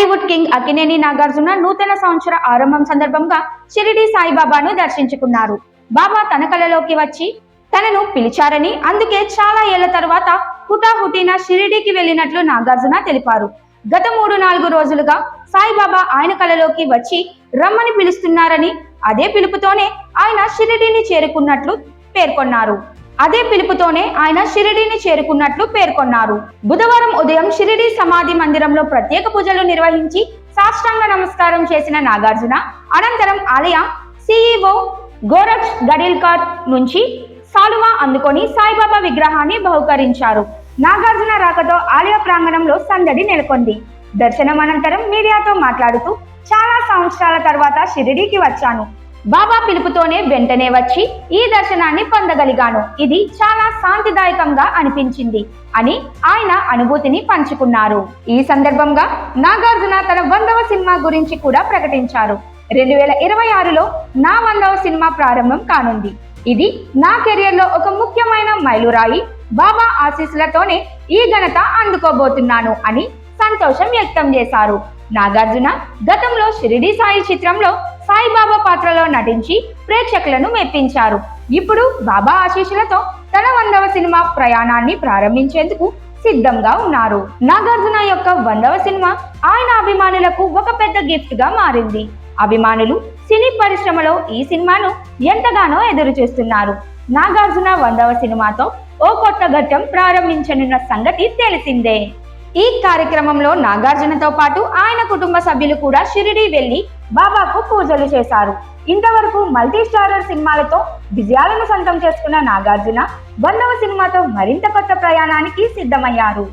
Tollywood king Akkineni Nagarjuna నూతన సంవత్సర ఆరంభం సందర్భంగా షిరిడి సాయిబాబాను దర్శించుకున్నారు. బాబా తన కలలోకి వచ్చి తనను పిలిచారని అందుకే చాలా ఏళ్ళ తర్వాత హుటాహుటిన షిరిడీకి వెళ్ళినట్లు నాగార్జున తెలిపారు. గత మూడు నాలుగు రోజులుగా సాయిబాబా ఆయన కలలోకి వచ్చి రమ్మని పిలుస్తున్నారని అదే పిలుపుతోనే ఆయన షిరిడీని చేరుకున్నట్లు పేర్కొన్నారు. అదే పిలుపుతోనే ఆయన షిరిడీని చేరుకున్నట్లు పేర్కొన్నారు. బుధవారం ఉదయం షిరిడి సమాధి మందిరంలో ప్రత్యేక పూజలు నిర్వహించి సాష్టాంగ నమస్కారం చేసిన నాగార్జున అనంతరం ఆలయ సిఇఓ గోరక్ష్ గడిల్కర్ నుంచి సాలువా అందుకొని సాయిబాబా విగ్రహాన్ని బహుకరించారు. నాగార్జున రాకతో ఆలయ ప్రాంగణంలో సందడి నెలకొంది. దర్శనం అనంతరం మీడియాతో మాట్లాడుతూ చాలా సంవత్సరాల తర్వాత షిరిడీకి వచ్చాను. బాబా పిలుపుతోనే వెంటనే వచ్చి ఈ దర్శనాన్ని పొందగలిగాను. ఇది చాలా శాంతిదాయకంగా అనిపించింది అని ఆయన అనుభూతిని పంచుకున్నారు. ఈ సందర్భంగా నాగార్జున తన వందవ సినిమా గురించి కూడా ప్రకటించారు. రెండు వేల ఇరవై ఆరులో నా వందవ సినిమా ప్రారంభం కానుంది. ఇది నా కెరియర్లో ఒక ముఖ్యమైన మైలురాయి బాబా ఆశీస్సులతోనే ఈ ఘనత అందుకోబోతున్నాను అని సంతోషం వ్యక్తం చేశారు. నాగార్జున గతంలో షిరిడి సాయి చిత్రంలో సాయిబాబా పాత్రలో నటించి ప్రేక్షకులను మెప్పించారు. ఇప్పుడు బాబా ఆశీస్సులతో తన వందవ సినిమా ప్రయాణాన్ని ప్రారంభించేందుకు సిద్ధంగా ఉన్నారు. నాగార్జున యొక్క వందవ సినిమా ఆయన అభిమానులకు ఒక పెద్ద గిఫ్ట్గా మారింది. అభిమానులు సినీ పరిశ్రమలో ఈ సినిమాను ఎంతగానో ఎదురు చూస్తున్నారు. నాగార్జున వందవ సినిమాతో ఓ కొత్త ఘట్టం ప్రారంభించనున్న సంగతి తెలిసిందే. ఈ కార్యక్రమంలో నాగార్జునతో పాటు ఆయన కుటుంబ సభ్యులు కూడా షిరిడి వెళ్ళి బాబాకు పూజలు చేశారు. ఇంతవరకు మల్టీ స్టారర్ సినిమాలతో విజయాలను సొంతం చేసుకున్న నాగార్జున వందవ సినిమాతో మరింత కొత్త ప్రయాణానికి సిద్ధమయ్యారు.